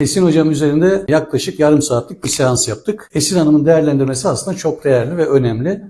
Esin Hocam üzerinde yaklaşık yarım saatlik bir seans yaptık. Esin Hanım'ın değerlendirmesi aslında çok değerli ve önemli.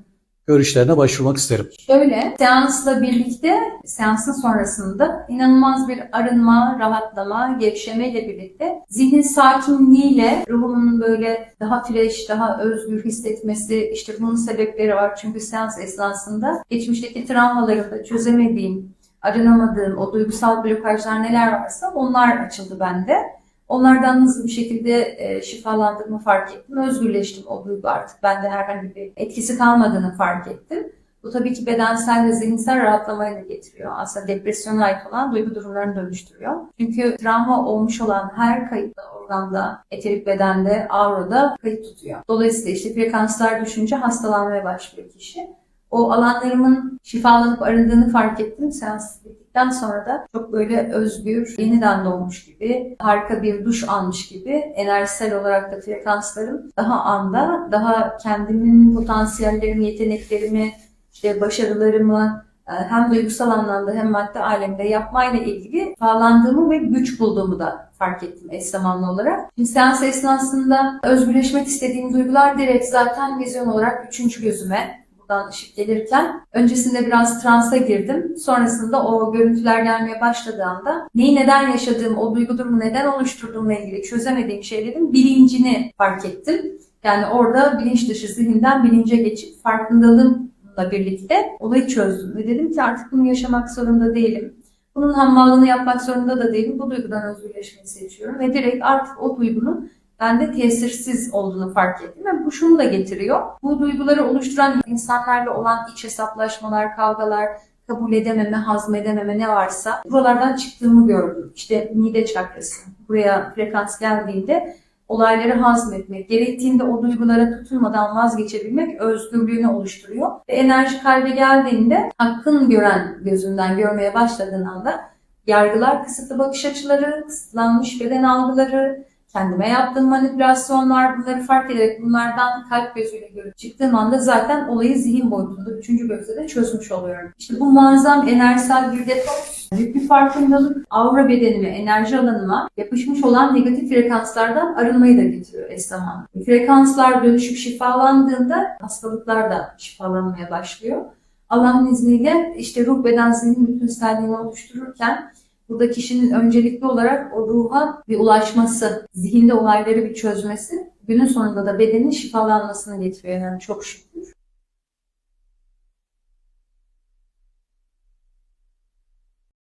Görüşlerine başvurmak isterim. Şöyle, seansla birlikte, seansın sonrasında inanılmaz bir arınma, rahatlama, gevşemeyle birlikte zihnin sakinliğiyle ruhumun böyle daha fresh, daha özgür hissetmesi, işte bunun sebepleri var. Çünkü seans esnasında geçmişteki travmalarımda çözemediğim, arınamadığım o duygusal blokajlar neler varsa onlar açıldı bende. Onlardan hızlı bir şekilde e, şifalandığımı fark ettim. Özgürleştim o duygu artık. Bende herhangi bir etkisi kalmadığını fark ettim. Bu tabii ki bedensel ve zihinsel rahatlamayı da getiriyor. Aslında depresyona ait olan duygu durumlarını dönüştürüyor. Çünkü travma olmuş olan her kayıtlı organda, eterik bedende, aurada kayıt tutuyor. Dolayısıyla işte frekanslar düşünce hastalanmaya başlıyor kişi. O alanlarımın şifalanıp arındığını fark ettim. Seans bittikten sonra da çok böyle özgür, yeniden doğmuş gibi, harika bir duş almış gibi enerjisel olarak da frekanslarım daha anda, daha kendimin potansiyellerimi, yeteneklerimi, işte başarılarımı e, hem duygusal anlamda hem madde alemde yapmayla ilgili bağlandığımı ve güç bulduğumu da fark ettim eş zamanlı olarak. Şimdi seans esnasında özgürleşmek istediğim duygular direkt zaten vizyon olarak üçüncü gözüme ışık gelirken öncesinde biraz transa girdim. Sonrasında o görüntüler gelmeye başladığı anda neyi neden yaşadığım, o duygu durumu neden oluşturduğumla ilgili çözemediğim şeylerin bilincini fark ettim. Yani orada bilinç dışı zihinden bilince geçip farkındalığımla birlikte olayı çözdüm. Ve dedim ki artık bunu yaşamak zorunda değilim. Bunun hammallığını yapmak zorunda da değilim. Bu duygudan özgürleşmeyi seçiyorum. Ve direkt artık o duygunun bende tesirsiz olduğunu fark ettim. Ve bu şunu da getiriyor. Bu duyguları oluşturan insanlarla olan iç hesaplaşmalar, kavgalar, kabul edememe, hazmedememe ne varsa buralardan çıktığımı gördüm. İşte mide çakrası. Buraya frekans geldiğinde olayları hazmetmek, gerektiğinde o duygulara tutulmadan vazgeçebilmek özgürlüğünü oluşturuyor. Ve enerji kalbe geldiğinde hakkın gören gözünden görmeye başladığın anda yargılar, kısıtlı bakış açıları, kısıtlanmış beden algıları, kendime yaptığım manipülasyonlar bunları fark ederek bunlardan kalp gözüyle görüp çıktığım anda zaten olayı zihin boyutunda üçüncü gözle de çözmüş oluyorum. İşte bu muazzam enerjisel bir detoks, büyük bir farkındalık, aura bedenime, enerji alanıma yapışmış olan negatif frekanslardan arınmayı da getiriyor eş zamanlı. Frekanslar dönüşüp şifalandığında hastalıklar da şifalanmaya başlıyor. Allah'ın izniyle işte ruh beden zihin bütünselliğini oluştururken burada kişinin öncelikli olarak o ruha bir ulaşması, zihinde olayları bir çözmesi, günün sonunda da bedenin şifalanmasını getiriyor yani çok şükür.